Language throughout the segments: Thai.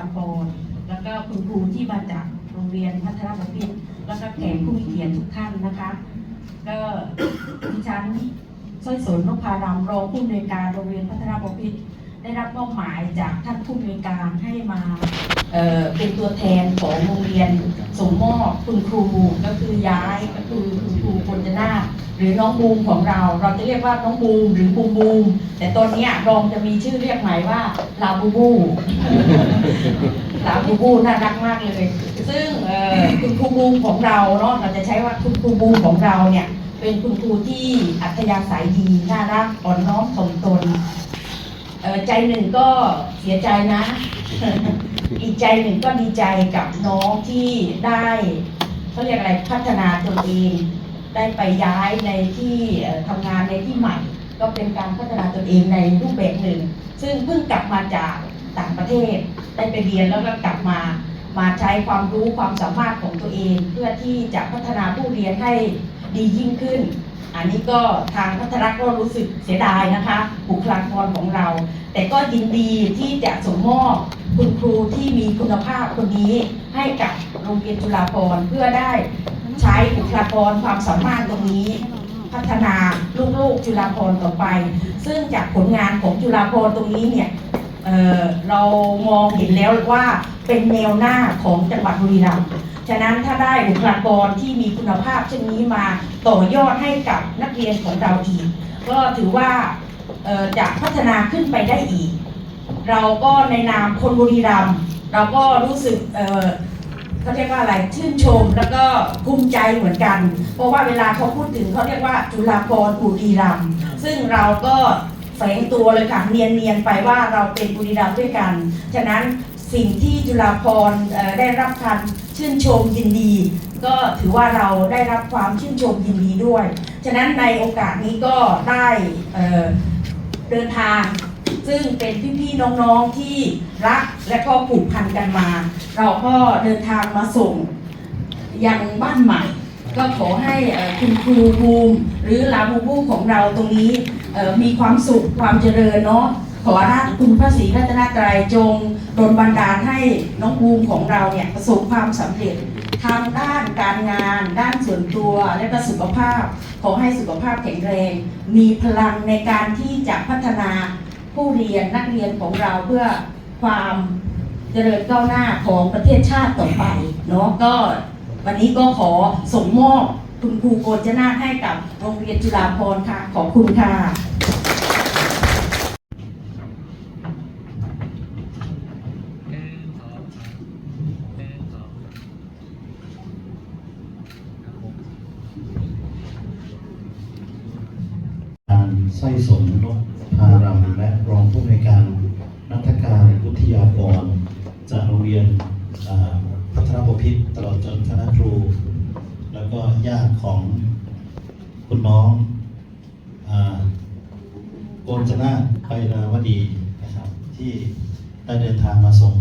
าภรแล้วก็คุณครูที่มาจากโรงเรียนพัฒนาบพิตรแล้วก็แขกผู้มีเกียรติทุกท่านนะคะ ก็ดิฉันสร้อยสนนพารามรองผู้อำนวยการโรงเรียนพัฒนาบพิตร ได้รับมอบหมายจากท่านผู้อำนวยการให้มาเเป็นตัวแทนของโรงเรียนส่งมอบคุณครูก็คือย้ายก็คือคุณครูพลจนาหรือน้องบูมของเรา เราจะเรียกว่าน้องบูมหรือบูมบูมแต่ตอนนี้รองจะมีชื่อเรียกใหม่ว่าลาบูบูลาบูบูน่ารักมากเลย ซึ่งคุณครูบูมของเราเนาะเราจะใช้ว่าคุณครูบูมของเราเนี่ยเป็นคุณครูที่อัธยาศัยดีน่ารักอ่อนน้อมถ่อมตน ใจหนึ่งก็เสียใจนะ อีกใจหนึ่งก็ดีใจกับน้องที่ได้เขาเรียกอะไรพัฒนาตัวเอง ได้ไปย้ายในที่เอ่อทำงานในที่ใหม่ ก็เป็นการพัฒนาตนเองในรูปแบบหนึ่ง ซึ่งเพิ่งกลับมาจากต่างประเทศได้ไปเรียนแล้วก็กลับมามาใช้ความรู้ความสามารถของตัวเอง เพื่อที่จะพัฒนาผู้เรียนให้ดียิ่งขึ้น อันนี้ก็ทางพัฒนาก็รู้สึกเสียดายนะคะ บุคลากรของเรา แต่ก็ยินดีที่จะส่งมอบคุณครูที่มีคุณภาพคนนี้ให้กับโรงเรียนจุฬาภรณ์เพื่อได้ใช้บุคลากรความสามารถตรงนี้ พัฒนาลูกๆจุฬาภรณ์ต่อไป ซึ่งจากผลงานของจุฬาภรณ์ตรงนี้เนี่ยเเรามองเห็นแล้วว่าเป็นแนวหน้าของจังหวัดบุรีรัมย์ ฉะนั้นถ้าได้บุคลากรที่มีคุณภาพเช่นนี้มาต่อยอดให้กับนักเรียนของเราอีก ก็ถือว่าจะพัฒนาขึ้นไปได้อีก เราก็ในนามคนบุรีรัมย์เราก็รู้สึกเอ่อเขาเรียกว่าอะไรชื่นชมแล้วก็ภูมิใจเหมือนกัน เพราะว่าเวลาเขาพูดถึงเขาเรียกว่าจุฬาภรณ์บุรีรัมย์ซึ่งเราก็แฝงตัวเลยค่ะเนียนๆไปว่าเราเป็นบุรีรัมย์ด้วยกัน ฉะนั้น สิ่งที่จุฬาภรณ์ได้รับการชื่นชมยินดี ก็ถือว่าเราได้รับความชื่นชมยินดีด้วย ฉะนั้นในโอกาสนี้ก็ได้เเดินทาง ซึ่งเป็นพี่ๆน้องๆที่รักและก็ผูกพันกันมา เราก็เดินทางมาส่งยังบ้านใหม่ ก็ขอให้คุณครูภูมิหรือลาบูบูของเราตรงนี้มีความสุขความเจริญเนาะ ขอราคุณพระศรีรัตนตรัยจงโดนบันดาลให้น้องภูมิของเราเนี่ยประสบความสำเร็จทางด้านการงาน ด้านส่วนตัวและก็สุขภาพ ขอให้สุขภาพแข็งแรง มีพลังในการที่จะพัฒนาผู้เรียนนักเรียนของเราเพื่อความเจริญก้าวหน้าของประเทศชาติต่อไปเนาะก็วันนี้ก็ขอส่งมอบคุณครูโกจนาให้กับโรงเรียนจุฬาภรณ์ค่ะ ขอบคุณค่ะ หนึ่งสองสามหนึ่งสองครับผม การสร้อยสนนพพารำและรองผู้อำนวยการนักการวิทยากรจากโรงเรียนอ่าพัฒนาบพิตรตลอดจนคณะครู แล้วก็ญาติของ คุณน้องโกนจนาไปราวดีนะครับ ที่ได้เดินทางมาส่ง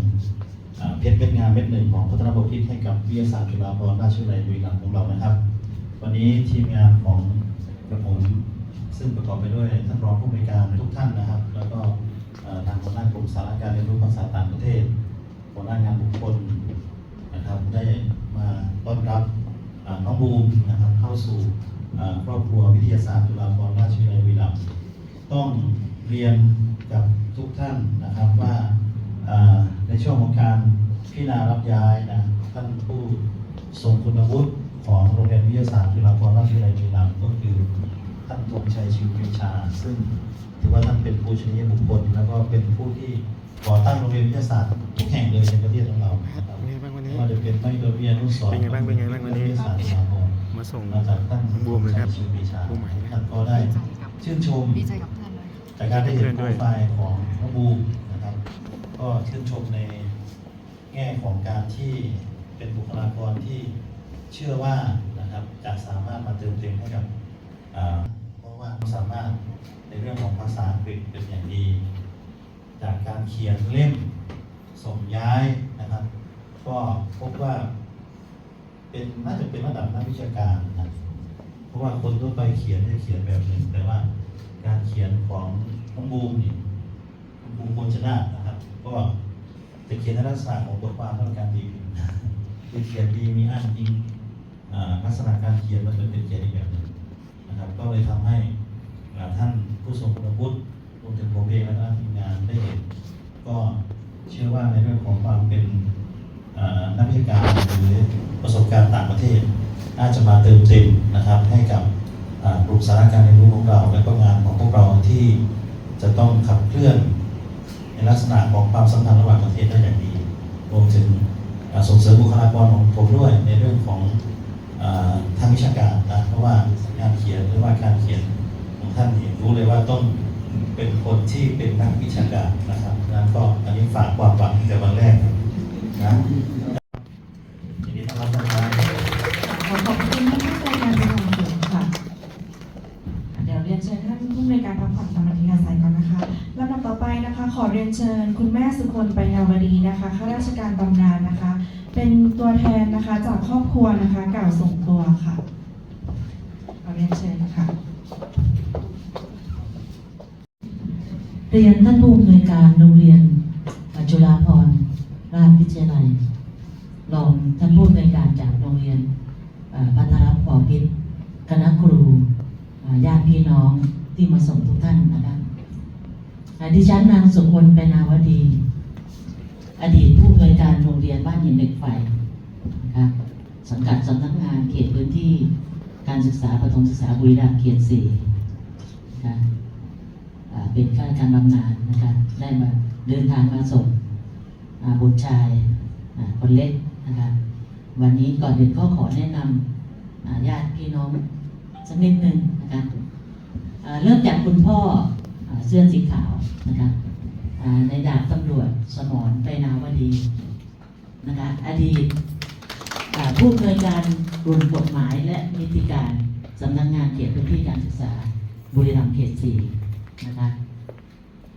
เพชรเม็ดงามเม็ดหนึ่งของพัฒนาบพิตรให้กับวิทยาศาสตร์จุฬาภรณราชวิทยาลัยบุรีรัมย์ของเรานะครับ วันนี้ทีมงานของกระผมซึ่งประกอบไปด้วยท่านรองผู้อำนวยการทุกท่านนะครับ แล้วก็ทางหัวหน้ากลุ่มสาระการเรียนรู้ภาษาต่างประเทศหัวหน้างานบุคคลนะครับได้มาต้อนรับน้องบูมนะครับเข้าสู่ ครอบครัววิทยาศาสตร์จุฬาภรณราชวิทยาลัยบุรีรัมย์ต้องเรียนกับทุกท่านนะครับว่าอ่าในช่วงของการพิจารณารับย้ายนะท่านผู้ทรงคุณวุฒิของโรงเรียนวิทยาศาสตร์จุฬาภรณราชวิทยาลัยบุรีรัมย์ก็คือท่านธงชัยชิวปรีชา ซึ่งถือว่าท่านเป็นผู้ชนียบุคคล แล้วก็เป็นผู้ที่ก่อตั้งโรงเรียนวิทยาศาสตร์ทุกแห่งเลยในประเทศของเรานะครับเป็นไงบ้างวันนี้ไม่ว่าจะเป็นไม่โดเรียนนุสรณ์เป็นไงบ้างเป็นไงบ้างวันนี้ วิทยาศาสตร์สาธรมาส่งมาจากท่านบูมเลยครับชิวปรีชาบูมใหม่นะท่านก็ได้ชื่นชมดีใจกับเพื่อนเลยจากการได้เห็นเพื่อนโปด้รวยไฟล์ของน้องบูมนะครับ ก็ชื่นชมในแง่ของการที่เป็นบุคลากรที่เชื่อว่านะครับจะสามารถมาเติมเต็มให้กับอ่าเพราะว่าสามารถในเรื่องของภาษาอังกฤษเป็นอย่างดี จากการเขียนเล่มส่งย้ายนะครับ ก็พบว่า เป็นน่าจะเป็นระดับนักวิชาการนะเพราะว่าคนทั่วไปเขียนจะเขียนแบบหนึ่งแต่ว่าการเขียนของน้องบูมนี่น้องบูมบนชนานะครับ ก็จะเขียนในลักษณะของบทความต้องการดีคือเขียนดีมีอ้างอิงลักษณะการเขียนมันเป็นเขียนอีกแบบหนึ่งนะครับ ก็เลยทำให้อ่าท่านผู้ทรงคุณวุฒิรวมถึงผมเองและทีมงานได้เห็น ก็เชื่อว่าในเรื่องของความเป็นนักวิชาการหรือ ประสบการณ์ต่างประเทศ น่าจะมาเติมเต็มนะครับให้กับกลุ่มสาระการเรียนรู้ของเรา และก็งานของพวกเราที่จะต้องขับเคลื่อน ในลักษณะของความสัมพันธ์ระหว่างประเทศได้อย่างดีรวมถึงส่งเสริมบุคลากรของผมด้วยในเรื่องของอทางวิชาการนะเพราะว่างานเขียนหรือว่าการเขียนของท่านเองรู้เลยว่าต้องเป็นคนที่เป็นนักวิชาการนะครับนั้นก็อันนี้ฝากความหวังตั้งแต่วันแรก นะคะ จากครอบครัวนะคะกล่าวส่งตัวค่ะขอเรียนเชิญค่ะ เรียนท่านผู้อำนวยการโรงเรียนจุฬาภรราชวิทยาลัยรองท่านผู้อำนวยการจากโรงเรียนพัทรปอพิษคณะครูญาติพี่น้องที่มาส่งทุกท่านนะคะอ่าดิฉันนางสุคนเป็นนาวดี อดีตผู้อำนวยการโรงเรียนบ้านหินเหล็กไฟ นะคะสังกัดสำนักงานเขตพื้นที่การศึกษาประถมศึกษาบุรีรัมย์เขตสี่นะเป็นข้าราชการบำนาญนะคะได้มาเดินทางมาส่งบุตรชายคนเล็กนะคะวันนี้ก่อนอื่นก็ขอแนะนำอ่าญาติพี่น้องสักนิดหนึ่งนะคะอ่าเริ่มจากคุณพ่ออเสื้อสีขาวนะคะอ่าในดาบตำรวจสมรไปนาวดีนะคะอดีต ผู้อำนวยการกลุ่มกฎหมายและนิติการสำนักงานเขตพื้นที่การศึกษา บุรีรัมย์เขตสี่นะคะ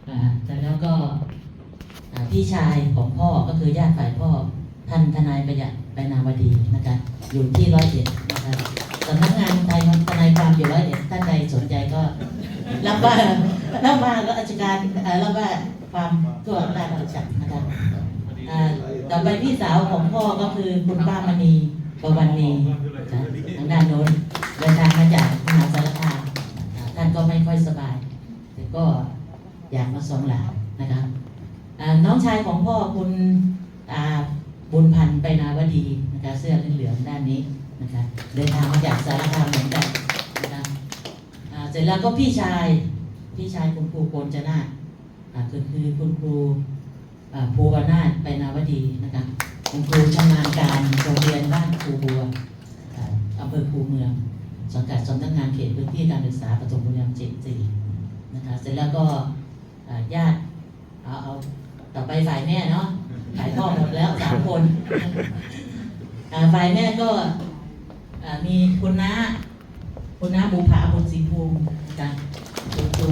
อ่าแต่แล้วก็พี่ชายของพ่อก็คือญาติฝ่ายพ่อท่านทนายประหยัดไปนาวดีนะคะอยู่ที่ร้อยเอ็ดนะคะสำนักงานไทยทนายความอยู่ร้อยเอ็ดท่านใดสนใจก็รับว่ารับว่าราชการรับว่าความตัวราชการนะคะ อ่าต่อไปพี่สาวของพ่อก็คือคุณป้ามณีประวันณีนะคะทางด้านโน้นเดินทางมาจากมหาสารคามอ่าท่านก็ไม่ค่อยสบาย แต่ก็อยากมาส่งหลานนะครับอ่าน้องชายของพ่อคุณอาบุญพันธ์ไปนาวดีนะคะเสื้อเหลืองๆด้านนี้นะคะเดินทางมาจากสารคามเหมือนกันนะครับอ่าเสร็จแล้วก็พี่ชายพี่ชายคุณครูโกนจนาอ่าคือคือคุณครู ภูวนาถไปนาวดีนะคะคุณครูชำนาญการโรงเรียนบ้านครูบัวอ่าอำเภอคูเมืองสังกัดสำนักงานเขตพื้นที่การศึกษาปฐมบุรีรัมย์เจ็ดสี่นะคะเสร็จแล้วก็ญาติเอาเอาต่อไปฝ่ายแม่เนาะฝ่ายพ่อหมดแล้วสามคนอ่าฝ่ายแม่ก็มีคุณน้าคุณน้าบุภาบุญศรีภูมินะคะคุณครู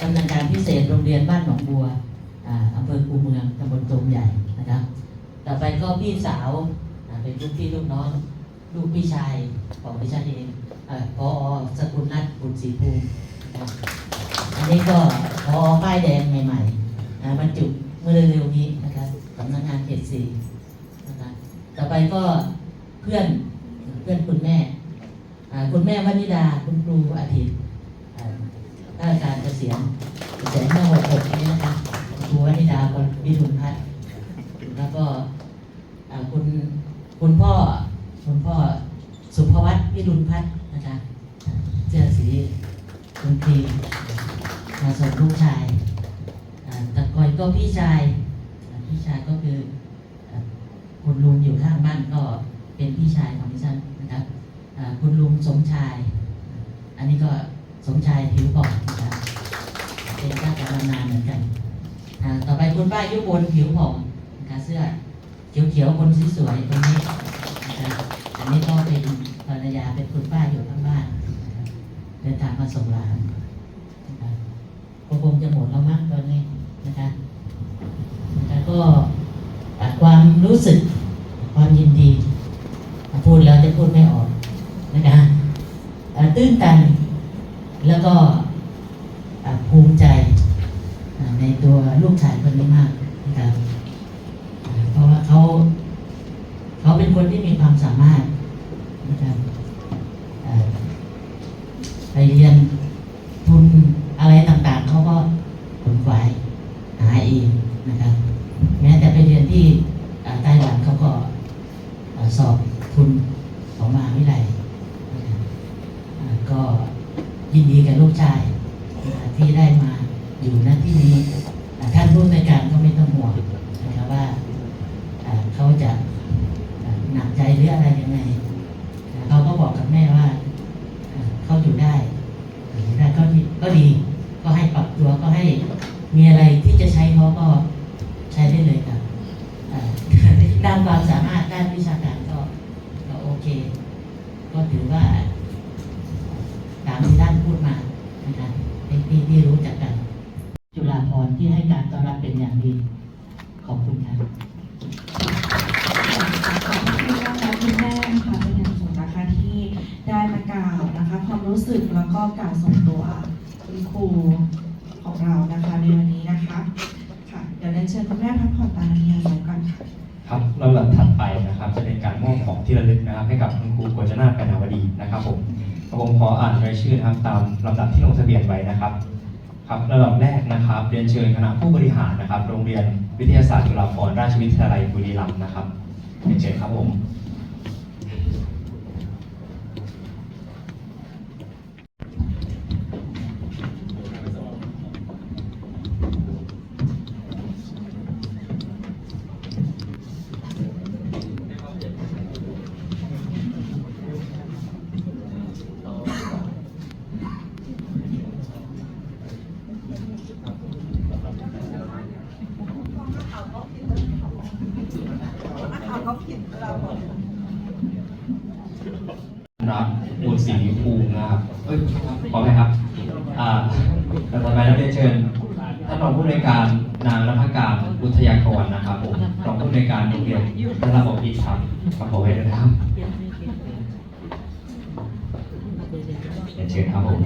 ดำนินการพิเศษโรงเรียนบ้านหนองบัว อ่าอำเภอคูเมืองตำบลตรงใหญ่นะคะต่อไปก็พี่สาวเป็นลูกพี่ลูกน้องลูกพี่ชายของดิฉันเองอ่อพอสกุลนัทบุญศรีภูมิอันนี้ก็พอป้ายแดงใหม่ๆนะบรรจุเมื่อเร็วๆนี้นะครับสำนักงานเขตสี่นะครับต่อไปก็เพื่อนเพื่อนคุณแม่คุณแม่วนิดาคุณครูอาทิตย์อ่าข้าราชการเกษียณเกษียณเมื่อหกหกนี้นะคะคุ ครูวนิดาคนวิรุณพัฒน์แล้วก็คุณคุณพ่อคุณพ่อสุภวัตพิรุณพัฒน์นะคะเสื้อสีดนตรีมาส่งลูกชายตะกอยก็พี่ชายพี่ชายก็คือคุณลุงอยู่ข้างบ้านก็เป็นพี่ชายของดิฉันนะครับคุณลุงสมชาย อันนี้ก็สมชายผิวปอกนะครับเป็นข้าราชการบำนาญเหมือนกัน ต่อไปคุณป้ายุบลผิวผ่องนะคะเสื้อเขียวๆคนสวยๆตรงนี้นะครับอันนี้ก็เป็นภรรยาเป็นคุณป้าอยู่ข้างบ้านเดินทางมาส่งหลานนะครับก็คงจะหมดแล้วมั้งตอนนี้นะคะแล้วก็ความรู้สึกความยินดีพูดแล้วจะพูดไม่ออกนะคะตื้นตันแล้วก็ภูมิใจ ตัวลูกชายคนนี้มากนะครับเพราะว่าเขา เขาเป็นคนที่มีความสามารถ จะหนักใจหรืออะไรยังไงเขาก็บอกกับแม่ว่าอ่าเขาอยู่ได้อยู่ได้ก็ดีก็ดีก็ให้ปรับตัวก็ให้มีอะไรที่จะใช้เขาก็ รู้สึกแล้วก็กาวส่งตัวคุณครูของเรานะคะในวันนี้นะคะค่ะเดี๋ยวเรียนเชิญคุณแม่พักผ่อนตามนักเรียนก่อนค่ะครับลำดับถัดไปนะครับจะเป็นการมอบของที่ระลึกนะครับ ให้กับคุณครูกัญจนาถกนาวดีนะครับผมผมขออ่านรายชื่อนะครับตามลำดับที่ลงทะเบียนไว้นะครับครับลำดับแรกนะครับเรียนเชิญคณะผู้บริหารนะครับ โรงเรียนวิทยาศาสตร์จุฬาภรณราชวิทยาลัยบุรีรัมย์นะครับเรียนเชิญครับผม รับบุญศรีภูมินะครับเอ้ยขอไหมครับ อ่าแต่ต่อไปเราเรียนเชิญท่านรองผู้ในวยการนางรัฐการอุทยากรนะครับผมรองผู้ในวยการโรงเรียนพระบพิตรครับขอขอไว้ด้วยนะครับ เรียนเชิญครับผม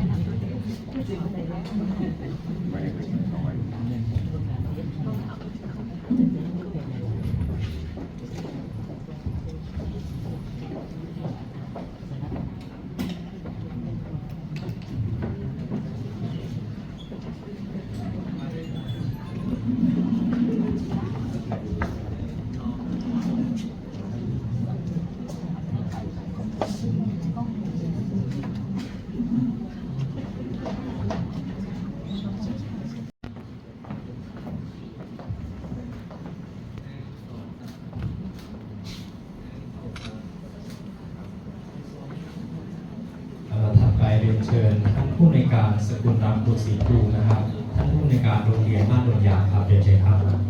ลำดับถัดไปเรียนเชิญท่านผู้ในวย การสกุลรามบุตรศรีภูนะครับท่านผู้ในการโรงเรียนบ้านดอนยางครับเรียนเชิญครับครับ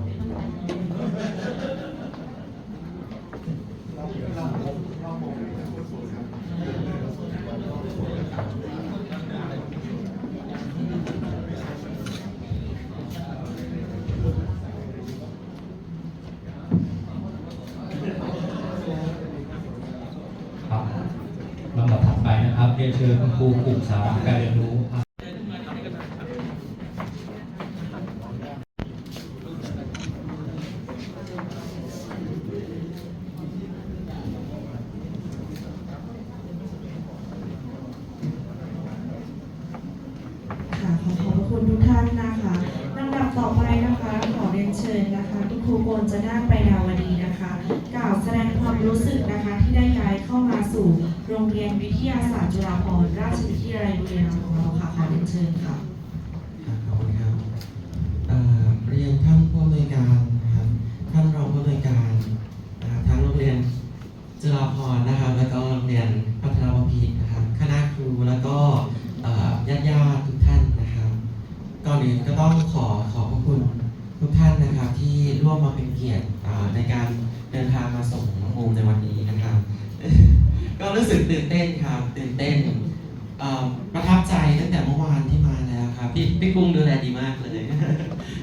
เรียนเชิญคุณครูกลุ่มสามการเรียนรู้ครับ ค่ะขอขอบพระคุณทุกท่านนะคะลำดับต่อไปนะคะ ขอเรียนเชิญนะคะคุณครูโกนจะนาไปดาวดีนะคะ กล่าวแสดงความรู้สึกนะคะที่ได้ย้ายเข้ามาสู่โรงเรียนวิทยาศาสต ราภรราชวิทยาลัยบุรีรัมย์ของเราค่ะขอเรียนเชิญค่ะ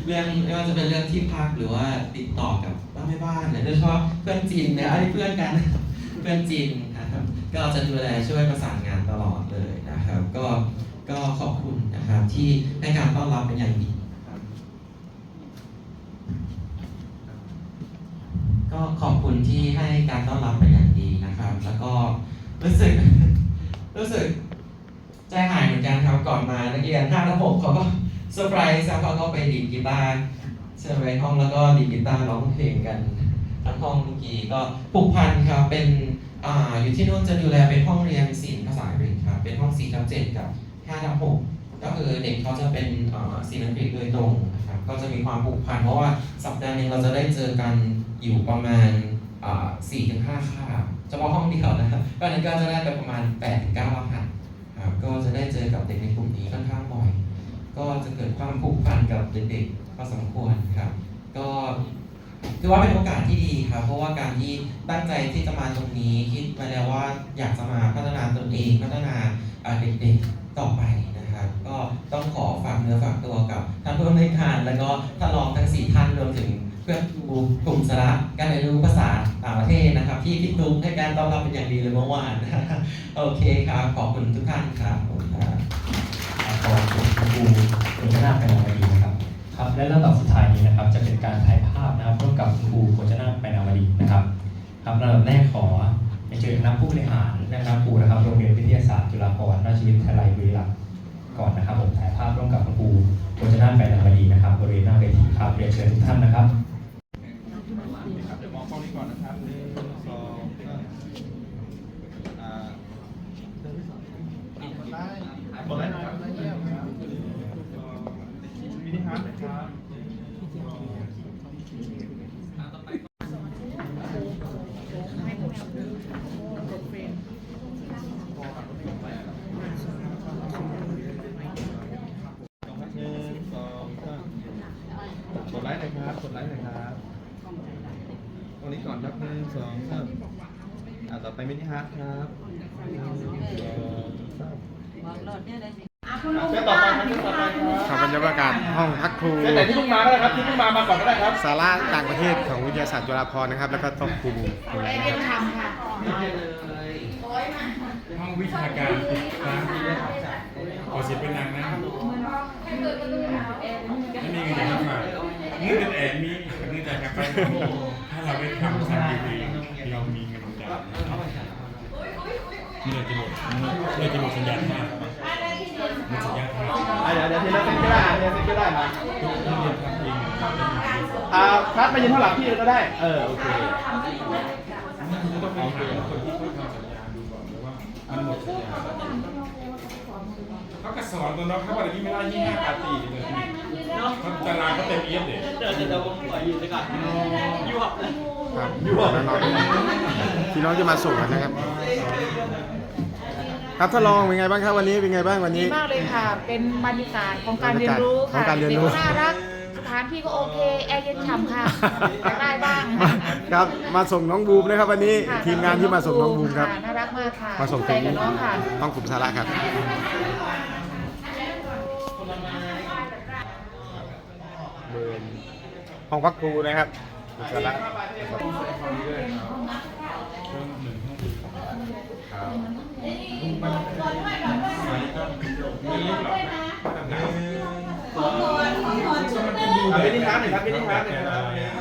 เรื่องไม่ว่าจะเป็นเรื่องที่พักหรือว่าติดต่อกับบ้านแม่บ้านเนี่ยโดยเฉพาะเพื่อนจีนเนี่ยอันนี้เพื่อนกันเพื่อนจีนนะครับก็จะดูแลช่วยประสานงานตลอดเลยนะครับ ก็ก็ขอบคุณนะครับที่ให้การต้อนรับเป็นอย่างดีก็ขอบคุณที่ให้การต้อนรับเป็นอย่างดีนะครับ แล้วก็รู้สึกรู้สึกใจหายเหมือนกันครับก่อนมานักเรียนห้าทับหกเขาก็ เซอร์ไพรส์ครับเขาก็ไปดีดกีตาร์เชิญไปห้องแล้วก็ดีดกีตาร์ร้องเพลงกันทั้งห้องเมื่อกี้ก็ผูกพันครับเป็นอ่าอยู่ที่นู่นจะดูแลเป็นห้องเรียนศิลป์ภาษาอังกฤษครับเป็นห้อง4ทับ7กับ5ทับ6ก็คือเด็กเขาจะเป็นศิลป์อังกฤษโดยตรงนะครับก็จะมีความผูกพันเพราะว่าสัปดาห์หนึงเราจะได้เจอกันอยู่ประมาณอ่ถึง5คาบเฉพาะห้องเดียวนะครับก็นั้นก็จะได้ไปประมาณ8ถึง9รหัสครับก็จะได้เจอกับเด็กในกลุ่มนี้ค่อนข้างบ่อย ก็จะเกิดความผูกพันกับเด็กๆพอสมควรครับ ก็ถือว่าเป็นโอกาสที่ดีครับ เพราะว่าการที่ตั้งใจที่จะมาตรงนี้คิดมาแล้วว่าอยากจะมาพัฒนาตนเองพัฒนาเด็กๆต่อไปนะครับ ก็ต้องขอฝากเนื้อฝากตัวกับท่านผู้อำนวยการแล้วก็ท่านรองทั้งสี่ท่านรวมถึงเพื่อนรูกลุ่มสาระการเรียนรู้ภาษาต่างประเทศนะครับ ที่พี่ตุ๊กให้การต้อนรับเป็นอย่างดีเลยเมื่อวานโอเคครับขอบคุณทุกท่านครับขอบคุณครับ ขอบคุณครูคุณชนาธิ์เป็นอย่างดีนะครับครับและลำดับสุดท้ายนี้นะครับ จะเป็นการถ่ายภาพนะครับร่วมกับคุณครูคุณชนาธิ์เป็นางดีนะครับครับลำดับแรกขอไปเจอคณะผู้บริหารและคณะครูนะครับโรงเรียนวิทยาศาสตร์จุฬาภรณราชวิทยาลัยบุรีรัมย์ก่อนนะครับผมถ่ายภาพร่วมกับคุณครูคุณชนาธิ์เป็นางดีนะครับบริเวณหน้าเวทีครับเรียนเชิญทุกท่านนะครับ เส้นต่อไปครับเส้นต่อไปครับครับบรรยากาศห้องพักครูเส้นไหนที่เพิ่งมาก็ได้ครับที่เพิ่งมามาก่อนก็ได้ครับสาระต่างประเทศของวิทยาศาสตร์จุฬาภรณ์นะครับ แล้วก็ต้องครูตรงนี้นะครับห้องวิชาการติดตั้งขอสิบเป็นนางนะไม่มีเงินจะทำมาเงินเป็นแอนมีเงินจะแค่ไปถ้าเราได้ทำสักดีๆเรามีเงินจ่ายนี่เราจะหมดเราจะหมดสัญญาณมาก อะเดี๋ยวเดี๋ยวทีละเส้นก็ได้ทีละเส้นก็ได้มาทุกที่เรียนทำเองอ่าคัดมายืนเท่าหลังพี่ก็ได้ เออโอเคต้องไปหาคนที่เขาทำสัญญาดูก่อนว่ามันหมดสัญญาเขาก็สอนตัวน้องเขาบอกที่ไม่ได้ยี่ห้าปาร์ตี้เลยเขาตารางเขาเต็มเอียดเลยเดี๋ยวเดี๋ยวผมขอยืนไปก่อนยูหับเลยครับน้องๆพี่น้องจะมาส่งกันนะครับ ครับท่านรองเป็นไงบ้างครับวันนี้เป็นไงบ้างวันดีนี้ มากเลยค่ะ เป็นบรรยากาศของการเรียนรู้ของค่ะการเรียนรู้ ด็กน่ารัก สถานที่ก็โอเค แอร์เย็นฉ่ำค่ะอยากได้บ้างครับมาส่งน้องบูมนะครับ วันนี้ค่ะทีมงานที่มาส่งน้องบูมครับะน่ารักมากค่ะมาส่งใจถึงกับน้องค่ะ ห้องกลุ่มสาระครับ เดินห้องพักครูนะครับกลุ่มสาระนะครับ อะมินิฮาร์ดหน่อยครับมินิฮาร์ดหน่อยครับ